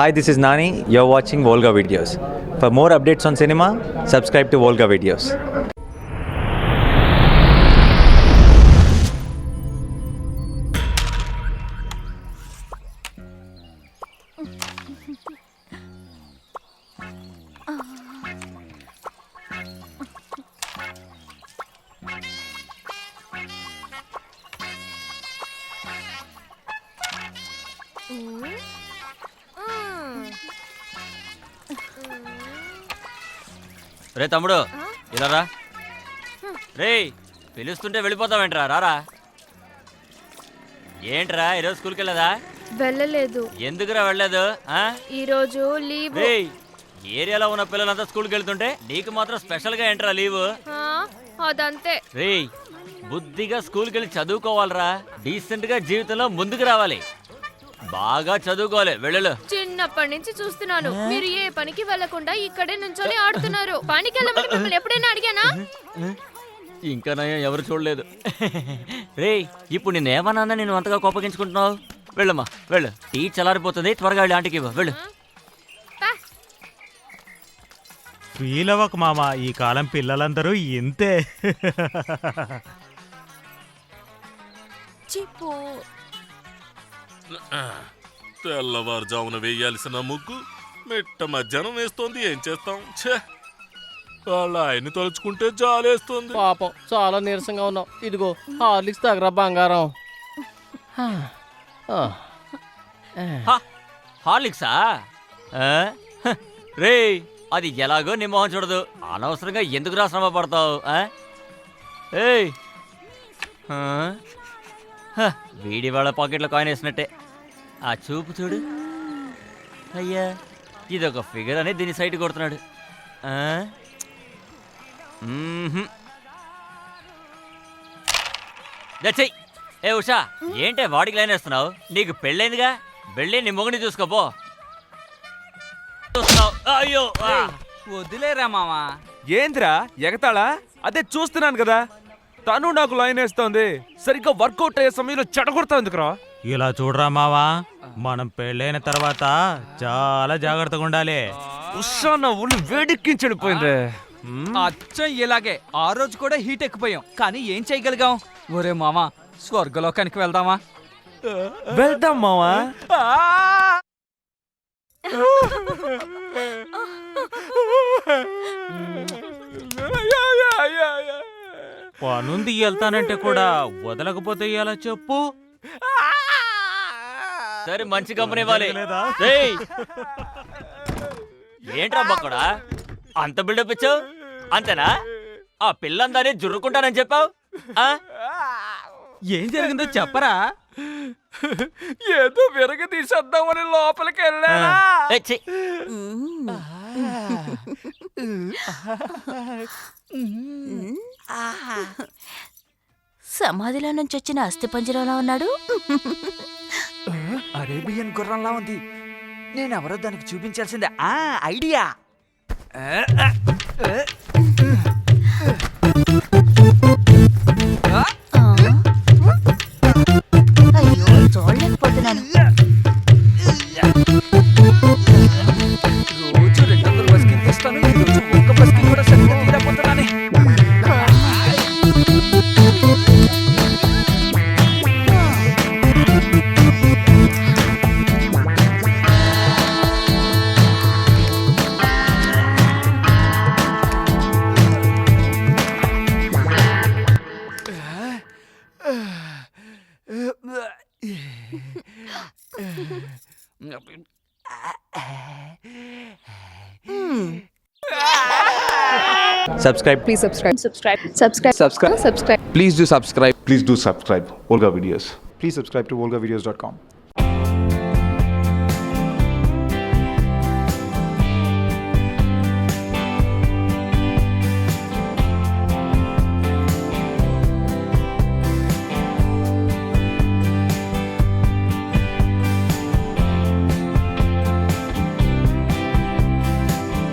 Hi, this is Nani. You're watching Volga Videos. For more updates on cinema, subscribe to Volga Videos. రే తమ్ముడు ఇలా రా. రే పిలుస్తుంటే వెళ్ళిపోతావేంట్రా? రారా. ఏంట్రా ఈరోజు స్కూల్కి వెళ్ళదా వెళ్ళలేదు. ఎందుకురా వెళ్ళలేదు ఆ? ఈరోజు లీవ్. రే ఏరియాలో ఉన్న పిల్లలంతా స్కూల్కి వెళ్తుంటే నీకు మాత్రం స్పెషల్గా ఏంట్రా లీవ్? ఆ, అదంతే. రే బుద్ధిగా స్కూల్కి వెళ్ళి చదువుకోవాలిరా. డీసెంట్గా జీవితంలో ముందుకు రావాలి. బాగా చదువుకోవాలి వెళ్ళు చిన్నప్పటి నుంచి చూస్తున్నాను. మీరు ఏ పనికి వెళ్ళకుండా ఇక్కడే నుంచొని ఆడుతున్నారు. పనికి వెళ్ళమని మిమ్మల్ని ఎప్పుడైనా అడిగానా? ఇంకా నయం ఎవరు చూడలేదు. రే ఇప్పుడు నేను ఏమన్నా నేను అంతగా కోపగించుకుంటున్నావు? వెళ్ళమ్మా వెళ్ళు. టీ చల్లారిపోతుంది త్వరగా వెళ్ళి ఆంటీకి ఇవ్వు. వెళ్ళు. ఫీల్ అవ్వకు మామ ఈ కాలం పిల్లలందరూ ఇంతే. తెల్లవారుజామున వేయాల్సిన ముగ్గు మిట్ట మధ్యాహ్నం వేస్తోంది ఏం చేస్తాం ఛే వాళ్ళ ఆయన్ని తలుచుకుంటే జాలేస్తుంది పాపం చాలా నీరసంగా ఉన్నాం ఇదిగో హార్లిక్స్ తగరా బంగారం హా. ఆ. హా, హార్లిక్సా ఆ? హ, రే అది ఎలాగో నీ మొహం చూడదు అనవసరంగా ఎందుకు రా శ్రమ పడతావు ఆ? ఏయ్ ఆ? వీడి వాళ్ళ పాకెట్లో కాయిన్ వేసినట్టే. ఆ చూపు చూడు. అయ్యా ఇదొక ఫిగర్ అని దీని సైట్ కొడుతున్నాడు. ఆ? మ్మ్హ్మ్. దచ్చయ్ ఏ ఉషా ఏంటే వాడికి లైన్ వేస్తున్నావు? నీకు పెళ్ళైందిగా? వెళ్ళి నీ మొగుని చూసుకోపో చూస్తున్నావు. అయ్యో ఆ. వదిలేరా మావా. ఏంద్రా ఎగతాళా? అదే చూస్తున్నాను కదా. తను నాకు లైన్ వేస్తోంది. సరిగ్గా వర్కౌట్ అయ్యే సమయంలో చెడగొడతా ఎందుకురా ఇలా చూడరా మావా మనం పెళ్ళైన తర్వాత చాలా జాగ్రత్తగా ఉండాలి. ఉషా నా ఒళ్ళు వేడెక్కించడిపోయింది అచ్చం ఇలాగే ఆ రోజు కూడా హీట్ ఎక్కిపోయాం. కానీ ఏం చేయగలిగాం? ఒరే మామా స్వర్గలోకానికి వెళ్దామా? వెళ్దాం మావా. పనుంది వెళ్తానంటే కూడా వదలకపోతే ఎలా చెప్పు? సరే మంచి కంపెనీ ఇవ్వాలి. లేదా? ఏయ్! ఏంట్రా బక్కడా? అంత బిల్డప్ ఇచ్చావు? అంతేనా? ఆ పిల్లందరినీ జుర్రుకుంటానని చెప్పావు? ఆ? ఏం జరిగిందో చెప్పరా? ఏదో విరగ తీసేద్దామని లోపలికి వెళ్ళానా? ఏ, ఛీ. సమాధిలో నుంచి వచ్చిన అస్థిపంజరంలో ఉన్నాడు? అరేబియన్ గుర్రంలా ఉంది. నేనెవరో దానికి చూపించాల్సిందే. ఆ idea. Subscribe. Please subscribe. Subscribe. Subscribe. Subscribe. Subscribe. Please do subscribe. Please do subscribe. Olga Videos. Please subscribe to volgavideos.com.